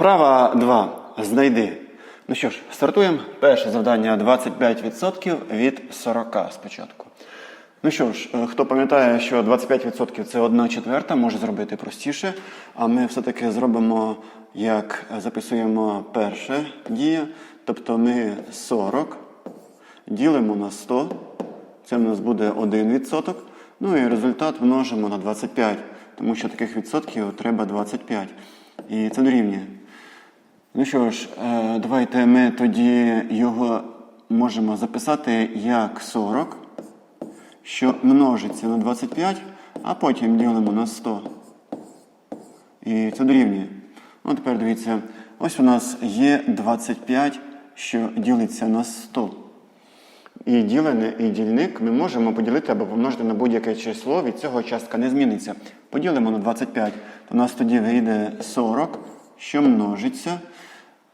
Вправа 2. Знайди. Ну що ж, стартуємо. Перше завдання 25% від 40 спочатку. Ну що ж, е, хто пам'ятає, що 25% це 1 четверта, може зробити простіше. А ми все-таки зробимо, як записуємо перше дія. Тобто ми 40 ділимо на 100. Це в нас буде 1%. Ну і результат множимо на 25, тому що таких відсотків треба 25. І це дорівнює. Ну що ж, е, давайте ми тоді його можемо записати як 40, що множиться на 25, а потім ділимо на 100. І це дорівнює. Ну, тепер дивіться, ось у нас є 25, що ділиться на 100. І ділене, і дільник ми можемо поділити або помножити на будь-яке число, від цього частка не зміниться. Поділимо на 25, то у нас тоді вийде 40, що множиться.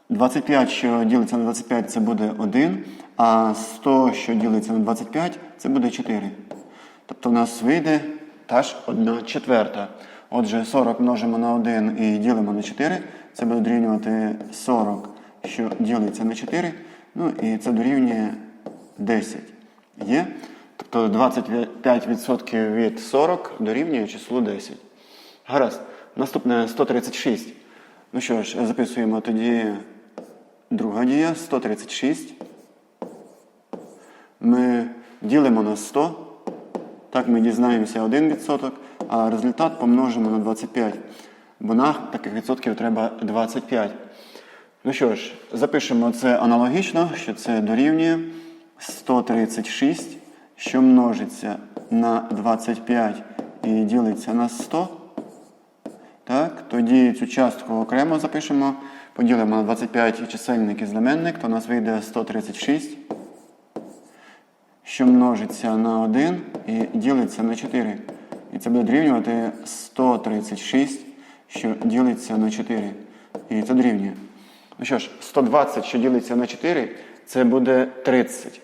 25, що ділиться на 25, це буде 1, а 100, що ділиться на 25, це буде 4. Тобто у нас вийде та ж 1 четверта. Отже, 40 множимо на 1 і ділимо на 4. Це буде дорівнювати 40, що ділиться на 4. Ну і це дорівнює 10. Є? Тобто 25% від 40 дорівнює числу 10. Гаразд. Наступне 136. Ну що ж, записуємо тоді друга дія 136. Ми ділимо на 100. Так ми дізнаємося 1%, а результат помножимо на 25. Бо нам таких відсотків треба 25. Ну що ж, запишемо це аналогічно, що це дорівнює 136, що множиться на 25 і ділиться на 100. Тоді цю частку окремо запишемо. Поділимо на 25 і чисельник і знаменник, то у нас вийде 136, що множиться на 1 і ділиться на 4. І це буде дорівнювати 136, що ділиться на 4. І це дорівнює. Ну що ж, 120, що ділиться на 4, це буде 30.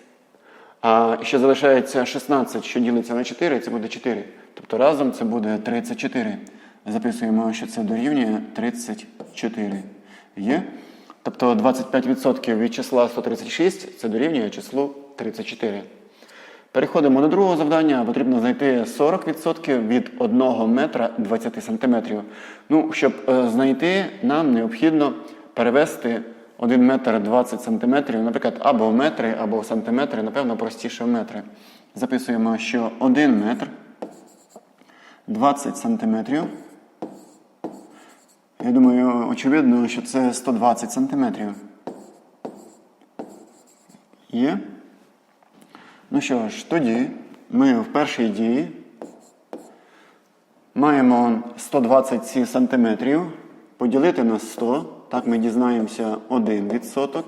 А ще залишається 16, що ділиться на 4, це буде 4. Тобто разом це буде 34. Записуємо, що це дорівнює 34. Є? Тобто 25% від числа 136 це дорівнює числу 34. Переходимо до другого завдання. Потрібно знайти 40% від 1 метра 20 сантиметрів. Ну, щоб е, знайти, нам необхідно перевести 1 метр 20 сантиметрів, наприклад, або в метри, або в сантиметри, напевно, простіше в метри. Записуємо, що 1 метр 20 сантиметрів. Я думаю, очевидно, що це 120 сантиметрів. Є? Ну що ж, тоді ми в першій дії маємо 120 сантиметрів поділити на 100. Так ми дізнаємося 1%.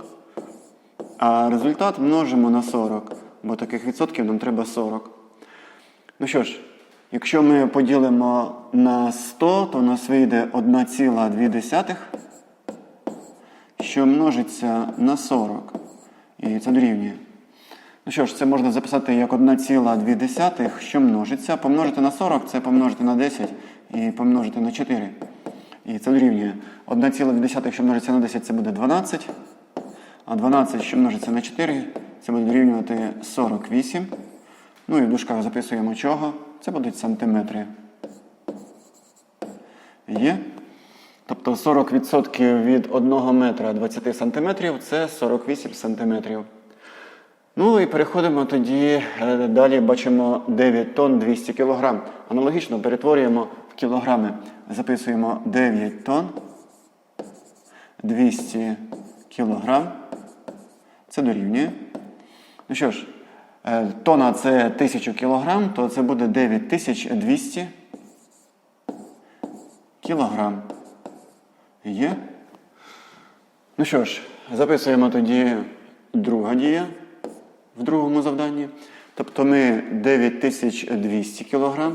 А результат множимо на 40, бо таких відсотків нам треба 40. Ну що ж, якщо ми поділимо на 100, то у нас вийде 1,2, що множиться на 40. І це дорівнює. Ну що ж, це можна записати як 1,2, що множиться. Помножити на 40 це помножити на 10 і помножити на 4. І це дорівнює. 1,2, що множиться на 10, це буде 12. А 12, що множиться на 4, це буде дорівнювати 48. Ну і в дужках записуємо чого. Це будуть сантиметри. Є. Тобто 40% від 1 метра 20 сантиметрів це 48 сантиметрів. Ну і переходимо тоді. е, Далі бачимо 9 тонн 200 кг. Аналогічно перетворюємо в кілограми. Записуємо 9 тонн 200 кг. Це дорівнює. Ну що ж, е, тонна це 1000 кг, то це буде 9200 кілограм. Є. Ну що ж, записуємо тоді друга дія в другому завданні. Тобто ми 9200 кг.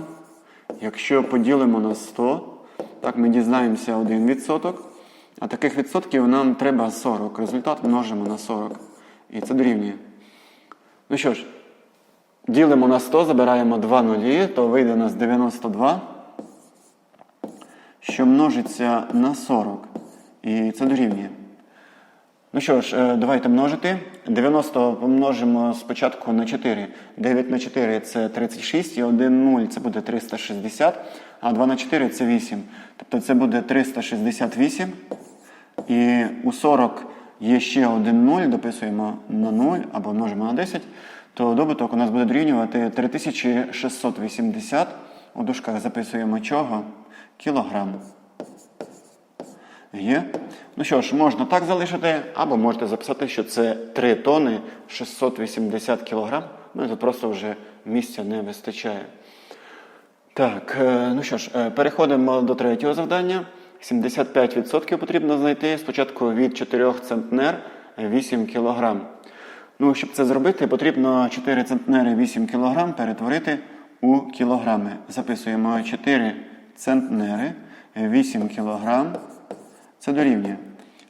Якщо поділимо на 100, так ми дізнаємося 1%. А таких відсотків нам треба 40. Результат множимо на 40. І це дорівнює. Ну що ж, ділимо на 100, забираємо 2 нулі, то вийде у нас 92, що множиться на 40. І це дорівнює. Ну що ж, е, давайте множити. 90 помножимо спочатку на 4. 9 на 4 це 36, і 1 0 це буде 360, а 2 на 4 це 8. Тобто це буде 368. І у 40 є ще один 0, дописуємо на 0 або множимо на 10, то добуток у нас буде дорівнювати 3680. У дужках записуємо чого? Кілограм. Є. Ну що ж, можна так залишити, або можете записати, що це 3 тони 680 кілограм. Ну тут просто вже місця не вистачає. Так, е, ну що ж, е, переходимо до третього завдання. 75% потрібно знайти спочатку від 4 центнер 8 кг. Ну, щоб це зробити, потрібно 4 центнери 8 кг перетворити у кілограми. Записуємо 4 центнери 8 кг. Це дорівнює.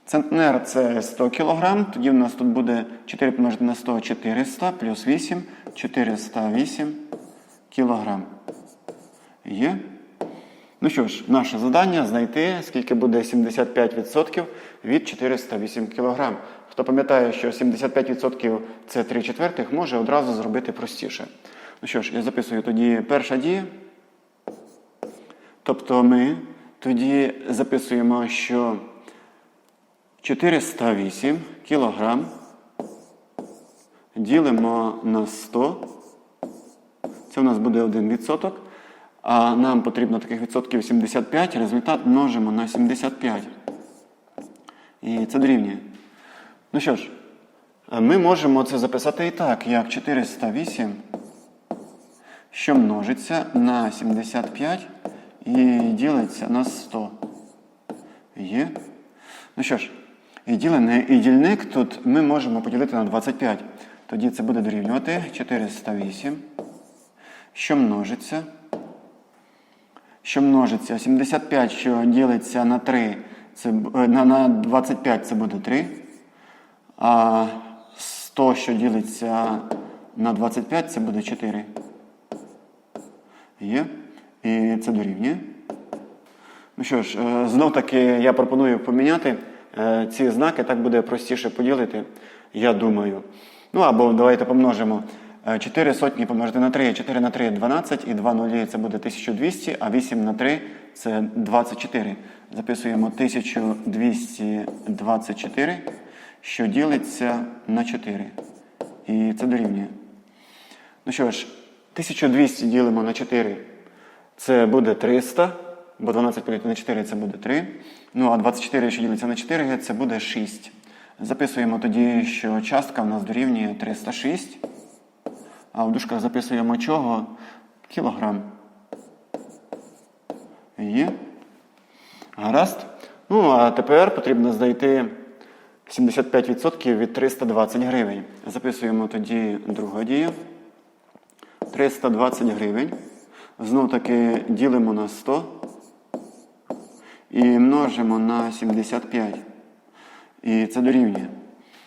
Центнер це 100 кг, тоді в нас тут буде 4 помножити на 100 400 плюс 8 408 кілограм. Є. Ну що ж, наше завдання знайти, скільки буде 75% від 408 кг. Хто пам'ятає, що 75% це 3 четвертих, може одразу зробити простіше. Ну що ж, я записую тоді перша дія. Тобто ми тоді записуємо, що 408 кг ділимо на 100. Це у нас буде 1%. А нам потрібно таких відсотків 75, результат множимо на 75. І це дорівнює. Ну що ж, ми можемо це записати і так, як 408, що множиться на 75 і ділиться на 100. Є. Ну що ж, і ділене і дільник тут ми можемо поділити на 25. Тоді це буде дорівнювати 408, що множиться що множиться. 75, що ділиться на 3, це, е, на, на 25 це буде 3. А 100, що ділиться на 25, це буде 4. Є. І це дорівнює. Ну що ж, е, знов таки я пропоную поміняти е, ці знаки, так буде простіше поділити, я думаю. Ну або давайте помножимо. 4 сотні помножити на 3, 4 на 3 12 і 2 нулі це буде 1200, а 8 на 3 це 24. Записуємо 1224, що ділиться на 4. І це дорівнює. Ну що ж, 1200 ділимо на 4, це буде 300, бо 12 поділити на 4 це буде 3. Ну а 24, що ділиться на 4, це буде 6. Записуємо тоді, що частка в нас дорівнює 306. А в дужках записуємо чого? Кілограм. Є. Гаразд. Ну, а тепер потрібно знайти 75% від 320 гривень. Записуємо тоді другу дію. 320 гривень. Знов таки ділимо на 100 і множимо на 75. І це дорівнює.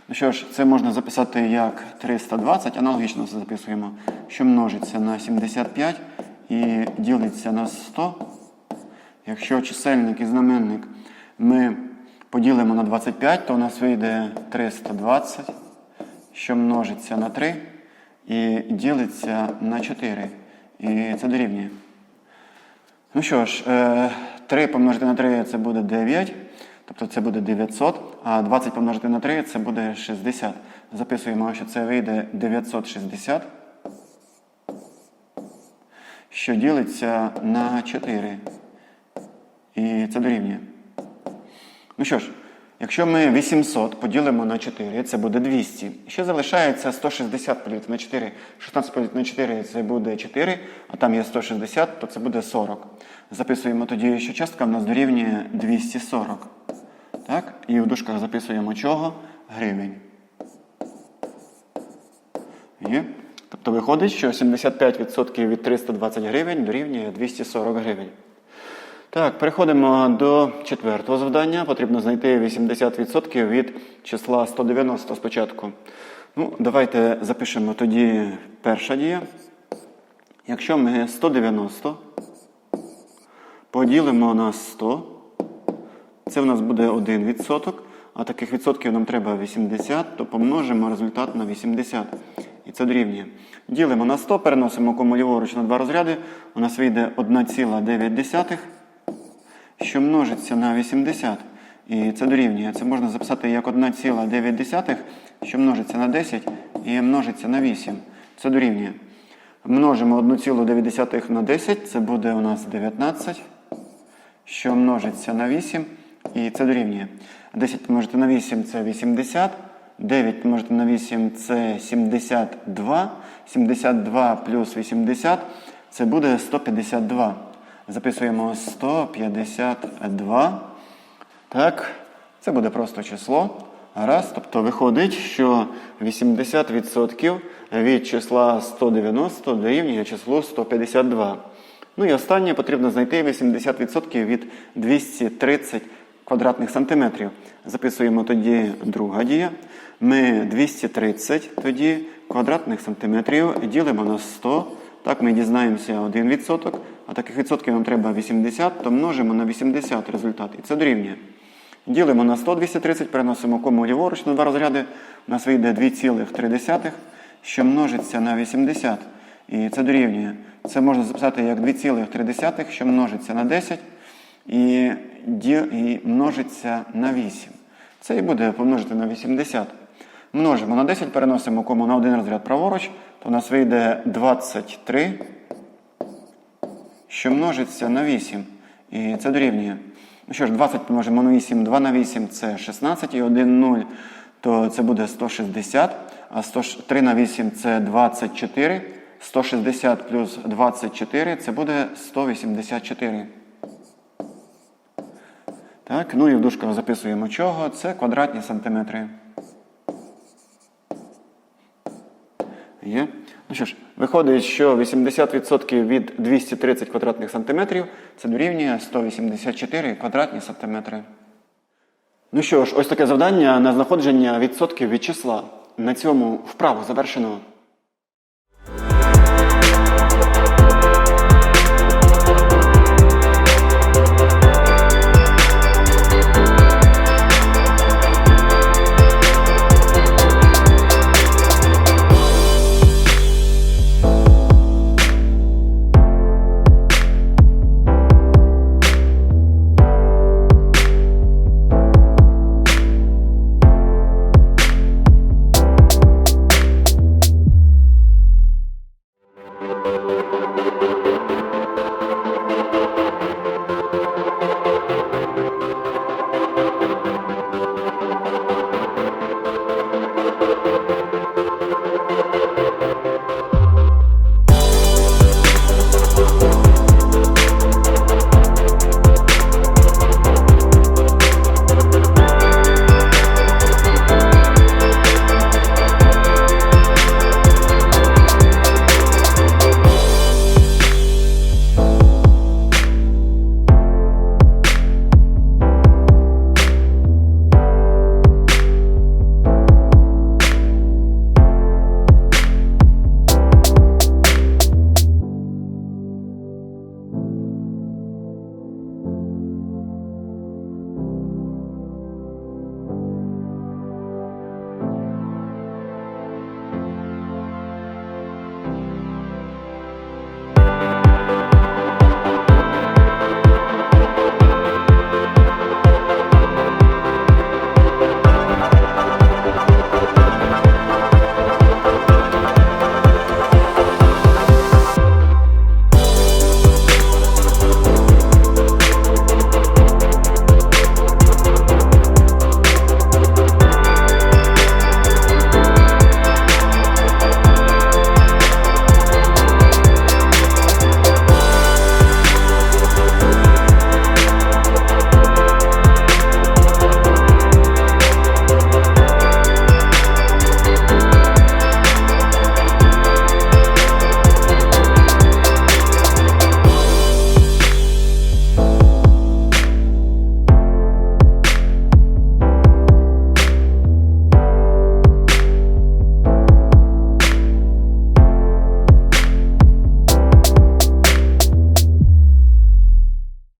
Ну що ж, це можна записати як 320, аналогічно це записуємо, що множиться на 75 і ділиться на 100. Якщо чисельник і знаменник ми поділимо на 25, то у нас вийде 320, що множиться на 3 і ділиться на 4. І це дорівнює. Ну що ж, 3 помножити на 3 це буде 9. Тобто це буде 900, а 20 помножити на 3 це буде 60. Записуємо, що це вийде 960, що ділиться на 4. І це дорівнює. Ну що ж, якщо ми 800 поділимо на 4, це буде 200. Ще залишається 160 поділити на 4. 16 поділити на 4 це буде 4, а там є 160, то це буде 40. Записуємо тоді, що частка в нас дорівнює 240. Так? І в дужках записуємо чого? Гривень. Є. Тобто виходить, що 75% від 320 гривень дорівнює 240 гривень. Так, переходимо до четвертого завдання. Потрібно знайти 80% від числа 190 спочатку. Ну, Давайте запишемо тоді перша дія. Якщо ми 190 поділимо на 100, Це в нас буде 1%, а таких відсотків нам треба 80, то помножимо результат на 80. І це дорівнює. Ділимо на 100, переносимо кому ліворуч на два розряди. У нас вийде 1,9, що множиться на 80. І це дорівнює. Це можна записати як 1,9, що множиться на 10 і множиться на 8. Це дорівнює. Множимо 1,9 на 10, це буде у нас 19, що множиться на 8, і це дорівнює. 10 помножити на 8 це 80, 9 помножити на 8 це 72, 72 плюс 80 це буде 152. Записуємо 152. Так, це буде просто число. Раз, тобто виходить, що 80% від числа 190 дорівнює числу 152. Ну і останнє потрібно знайти 80% від 230 квадратних сантиметрів. Записуємо тоді друга дія. Ми 230 тоді квадратних сантиметрів ділимо на 100. Так, ми дізнаємося 1%, а таких відсотків нам треба 80, то множимо на 80 результат. І це дорівнює. Ділимо на 100 230, переносимо кому ліворуч на два розряди. У нас вийде 2,3, що множиться на 80. І це дорівнює. Це можна записати як 2,3, що множиться на 10 і, і множиться на 8. Це і буде помножити на 80. Множимо на 10, переносимо кому на один розряд праворуч, то у нас вийде 23 що множиться на 8. І це дорівнює. Ну що ж, 20 помножимо на 8, 2 на 8 це 16 і 1 0, то це буде 160, а 3 на 8 це 24. 160 плюс 24 це буде 184. Так, ну і в дужках записуємо чого. Це квадратні сантиметри. Є. Ну що ж, виходить, що 80% від 230 квадратних сантиметрів це дорівнює 184 квадратні сантиметри. Ну що ж, ось таке завдання на знаходження відсотків від числа. На цьому вправу завершено.